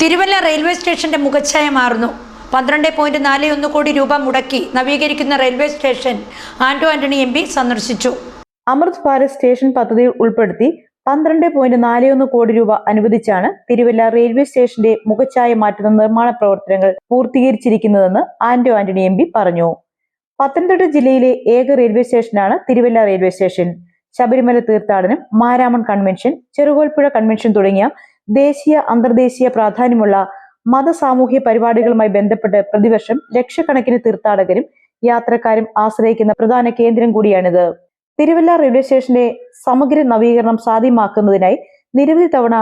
Thiruvalla railway സ്റ്റേഷന്റെ മുഖച്ഛായ മാറുന്നു. പന്ത്രണ്ട് പോയിന്റ് നാല് ഒന്ന് കോടി രൂപ മുടക്കി നവീകരിക്കുന്ന railway station Anto Antony M P സന്ദർശിച്ചു. അമൃത് ഭാരത് സ്റ്റേഷൻ പദ്ധതിയിൽ ഉൾപ്പെടുത്തി പന്ത്രണ്ട് പോയിന്റ് നാല് ഒന്ന് കോടി രൂപ അനുവദിച്ചാണ് തിരുവല്ല റെയിൽവേ സ്റ്റേഷന്റെ മുഖച്ഛായ മാറ്റുന്ന നിർമ്മാണ പ്രവർത്തനങ്ങൾ പൂർത്തീകരിച്ചിരിക്കുന്നതെന്ന് ആന്റോ ആന്റണി എം പി പറഞ്ഞു. പത്തനംതിട്ട ജില്ലയിലെ ഏക റെയിൽവേ സ്റ്റേഷനാണ് തിരുവല്ല റെയിൽവേ സ്റ്റേഷൻ. ശബരിമല തീർത്ഥാടനം മാരാമൺ കൺവെൻഷൻ ചെറുകോൽപ്പുഴ കൺവെൻഷൻ തുടങ്ങിയ ദേശീയ അന്തർദേശീയ പ്രാധാന്യമുള്ള മത സാമൂഹ്യ പരിപാടികളുമായി ബന്ധപ്പെട്ട് പ്രതിവർഷം ലക്ഷക്കണക്കിന് തീർത്ഥാടകരും യാത്രക്കാരും ആശ്രയിക്കുന്ന പ്രധാന കേന്ദ്രം കൂടിയാണിത്. തിരുവല്ല റെയിൽവേ സ്റ്റേഷന്റെ സമഗ്ര നവീകരണം സാധ്യമാക്കുന്നതിനായി നിരവധി തവണ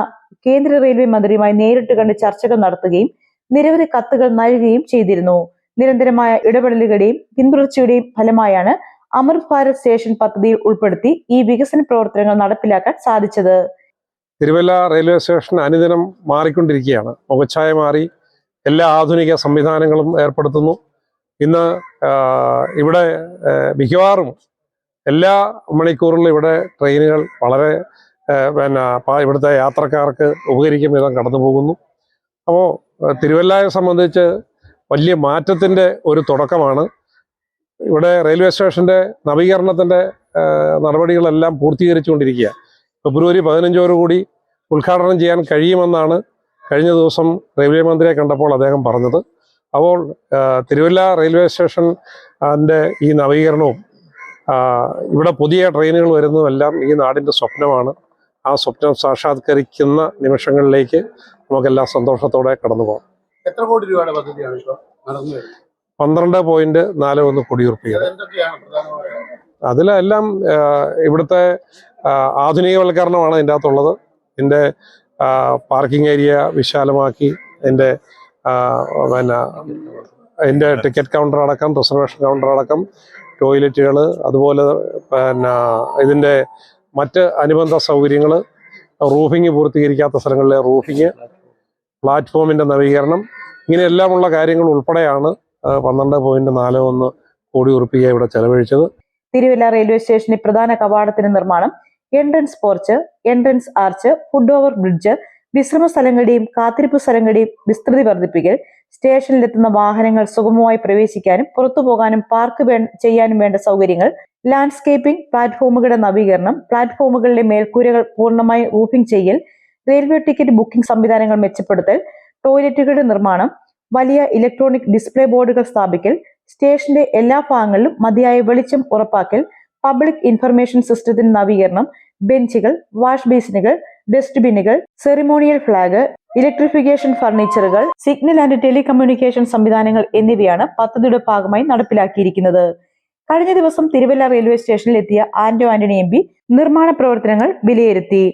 കേന്ദ്ര റെയിൽവേ മന്ത്രിയുമായി നേരിട്ട് കണ്ട് ചർച്ചകൾ നടത്തുകയും നിരവധി കത്തുകൾ നൽകുകയും ചെയ്തിരുന്നു. നിരന്തരമായ ഇടപെടലുകളുടെയും പിന്തുടർച്ചയുടെയും ഫലമായാണ് അമൃത് ഭാരത് സ്റ്റേഷൻ പദ്ധതിയിൽ ഉൾപ്പെടുത്തി ഈ വികസന പ്രവർത്തനങ്ങൾ നടപ്പിലാക്കാൻ സാധിച്ചത്. തിരുവല്ല റെയിൽവേ സ്റ്റേഷൻ അനുദിനം മാറിക്കൊണ്ടിരിക്കുകയാണ്. മുഖച്ഛായ മാറി എല്ലാ ആധുനിക സംവിധാനങ്ങളും ഏർപ്പെടുത്തുന്നു. ഇന്ന് ഇവിടെ മിക്കവാറും എല്ലാ മണിക്കൂറിലും ഇവിടെ ട്രെയിനുകൾ വളരെ പിന്നെ ഇവിടുത്തെ യാത്രക്കാർക്ക് ഉപകരിക്കും വിധം കടന്നു പോകുന്നു അപ്പോൾ തിരുവല്ലയെ സംബന്ധിച്ച് വലിയ മാറ്റത്തിന്റെ ഒരു തുടക്കമാണ്. ഇവിടെ റെയിൽവേ സ്റ്റേഷന്റെ നവീകരണത്തിന്റെ നടപടികളെല്ലാം പൂർത്തീകരിച്ചുകൊണ്ടിരിക്കുക ഫെബ്രുവരി പതിനഞ്ചോടുകൂടി ഉദ്ഘാടനം ചെയ്യാൻ കഴിയുമെന്നാണ് കഴിഞ്ഞ ദിവസം റെയിൽവേ മന്ത്രിയെ കണ്ടപ്പോൾ അദ്ദേഹം പറഞ്ഞത്. അപ്പോൾ തിരുവല്ല റെയിൽവേ സ്റ്റേഷൻ അതിന്റെ ഈ നവീകരണവും ഇവിടെ പുതിയ ട്രെയിനുകൾ വരുന്നതെല്ലാം ഈ നാടിന്റെ സ്വപ്നമാണ്. ആ സ്വപ്നം സാക്ഷാത്കരിക്കുന്ന നിമിഷങ്ങളിലേക്ക് നമുക്കെല്ലാം സന്തോഷത്തോടെ കടന്നു പോകാം എത്ര കോടി രൂപയുടെ പദ്ധതിയാണ് ഇപ്പോൾ നടന്നു വരുന്നത്? പന്ത്രണ്ട് പോയിന്റ് നാല് ഒന്ന് കോടി എന്തൊക്കെയാണ് പ്രധാനമായും? അതിലെല്ലാം ഇവിടുത്തെ ആധുനികവൽക്കരണമാണ് ഇതിന്റെ അകത്തുള്ളത് എന്റെ പാർക്കിംഗ് ഏരിയ വിശാലമാക്കി എന്റെ പിന്നെ എന്റെ ടിക്കറ്റ് കൗണ്ടർ അടക്കം റിസർവേഷൻ കൗണ്ടർ അടക്കം ടോയ്ലറ്റുകൾ അതുപോലെ പിന്നെ ഇതിന്റെ മറ്റ് അനുബന്ധ സൗകര്യങ്ങൾ റൂഫിങ് പൂർത്തീകരിക്കാത്ത സ്ഥലങ്ങളിലെ റൂഫിങ് പ്ലാറ്റ്ഫോമിന്റെ നവീകരണം ഇങ്ങനെയെല്ലാമുള്ള കാര്യങ്ങൾ ഉൾപ്പെടെയാണ് പന്ത്രണ്ട് പോയിന്റ് നാല് ഒന്ന് കോടി ഉറുപ്പിക ഇവിടെ ചെലവഴിച്ചത്. തിരുവല്ല റെയിൽവേ സ്റ്റേഷന്റെ പ്രധാന കവാടത്തിന്റെ നിർമ്മാണം entrance porch entrance arch foot over bridge വിശ്രമ സ്ഥലങ്ങളുടെയും കാത്തിരിപ്പ് സ്ഥലങ്ങളുടെയും വിസ്തൃതി വർദ്ധിപ്പിക്കൽ സ്റ്റേഷനിലെത്തുന്ന വാഹനങ്ങൾ സുഗമമായി പ്രവേശിക്കാനും പുറത്തു പോകാനും പാർക്ക് ചെയ്യാനും വേണ്ട സൗകര്യങ്ങൾ ലാൻഡ്സ്കേപ്പിംഗ് പ്ലാറ്റ്ഫോമുകളുടെ നവീകരണം പ്ലാറ്റ്ഫോമുകളിലെ മേൽക്കൂരകൾ പൂർണമായി റൂഫിംഗ് ചെയ്യൽ റെയിൽവേ ടിക്കറ്റ് ബുക്കിംഗ് സംവിധാനങ്ങൾ മെച്ചപ്പെടുത്തൽ ടോയ്ലറ്റുകളുടെ നിർമ്മാണം വലിയ ഇലക്ട്രോണിക് ഡിസ്പ്ലേ ബോർഡുകൾ സ്ഥാപിക്കൽ സ്റ്റേഷന്റെ എല്ലാ ഭാഗങ്ങളിലും മതിയായ വെളിച്ചം ഉറപ്പാക്കൽ പബ്ലിക് ഇൻഫർമേഷൻ സിസ്റ്റത്തിന്റെ നവീകരണം ബെഞ്ചുകൾ വാഷ് ബേസിനുകൾ ഡസ്റ്റ്ബിന്നുകൾ സെറിമോണിയൽ ഫ്ലാഗ് ഇലക്ട്രിഫിക്കേഷൻ ഫർണിച്ചറുകൾ സിഗ്നൽ ആൻഡ് ടെലികമ്മ്യൂണിക്കേഷൻ സംവിധാനങ്ങൾ എന്നിവയാണ് പദ്ധതിയുടെ ഭാഗമായി നടപ്പിലാക്കിയിരിക്കുന്നത്. കഴിഞ്ഞ ദിവസം തിരുവല്ല റെയിൽവേ സ്റ്റേഷനിൽ എത്തിയ ആന്റോ ആന്റണി എം നിർമ്മാണ പ്രവർത്തനങ്ങൾ വിലയിരുത്തി.